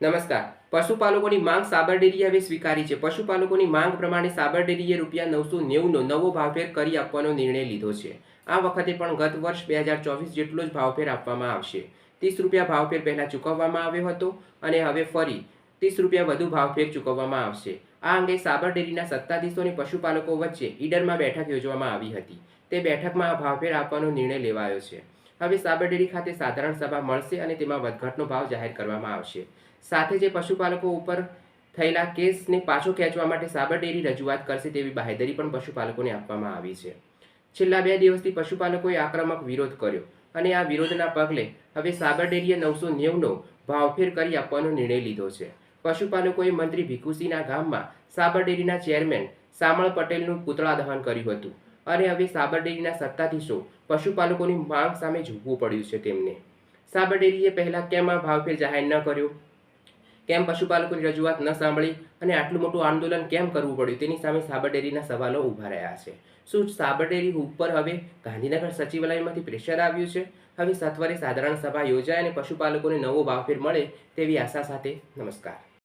નમસ્કાર. પશુપાલકોની માંગ સાબર ડેરીએ હવે સ્વીકારી છે. પશુપાલકોની માંગ પ્રમાણે સાબર ડેરીએ રૂપિયા નવસો નેવુંનો નવો ભાવફેર કરી આપવાનો નિર્ણય લીધો છે. આ વખતે પણ ગત વર્ષ બે હજાર ચોવીસ જેટલો જ ભાવફેર આપવામાં આવશે. ત્રીસ રૂપિયા ભાવફેર પહેલાં ચૂકવવામાં આવ્યો હતો અને હવે ફરી ત્રીસ રૂપિયા વધુ ભાવફેર ચૂકવવામાં આવશે. આ અંગે સાબર ડેરીના સત્તાધીશો અને પશુપાલકો વચ્ચે ઈડરમાં બેઠક યોજવામાં આવી હતી. તે બેઠકમાં આ ભાવફેર આપવાનો નિર્ણય લેવાયો છે. હવે સાબરડેરી ખાતે સાધારણ સભા મળશે અને તેમાં વધઘટનો ભાવ જાહેર કરવામાં આવશે. સાથે જે પશુપાલકો ઉપર થયેલા કેસને પાછો ખેંચવા માટે સાબરડેરી રજૂઆત કરશે તેવી બાહેધરી પણ પશુપાલકોને આપવામાં આવી છે. છેલ્લા બે દિવસથી પશુપાલકોએ આક્રમક વિરોધ કર્યો અને આ વિરોધના પગલે હવે સાબર ડેરીએ નવસો નેવનો ભાવફેર કરી આપવાનો નિર્ણય લીધો છે. પશુપાલકોએ મંત્રી ભીખુસિંહના ગામમાં સાબરડેરીના ચેરમેન સામળ પટેલનું પૂતળા દહન કર્યું હતું. અને હવે સાબર ડેરીના સત્તાધીશો, પશુપાલકોની માંગ સામે ઝૂકવું પડ્યું છે તેમને. સાબર ડેરીએ પહેલાં કેમ આ ભાવફેર જાહેર ન કર્યો? કેમ પશુપાલકોની રજૂઆત ન સાંભળી? અને આટલું મોટું આંદોલન કેમ કરવું પડ્યું? તેની સામે સાબર ડેરીના સવાલો ઊભા રહ્યા છે. શું સાબર ડેરી ઉપર હવે ગાંધીનગર સચિવાલયમાંથી પ્રેશર આવ્યું છે? હવે સત્વરે સાધારણ સભા યોજાય અને પશુપાલકોને નવો ભાવફેર મળે તેવી આશા સાથે નમસ્કાર.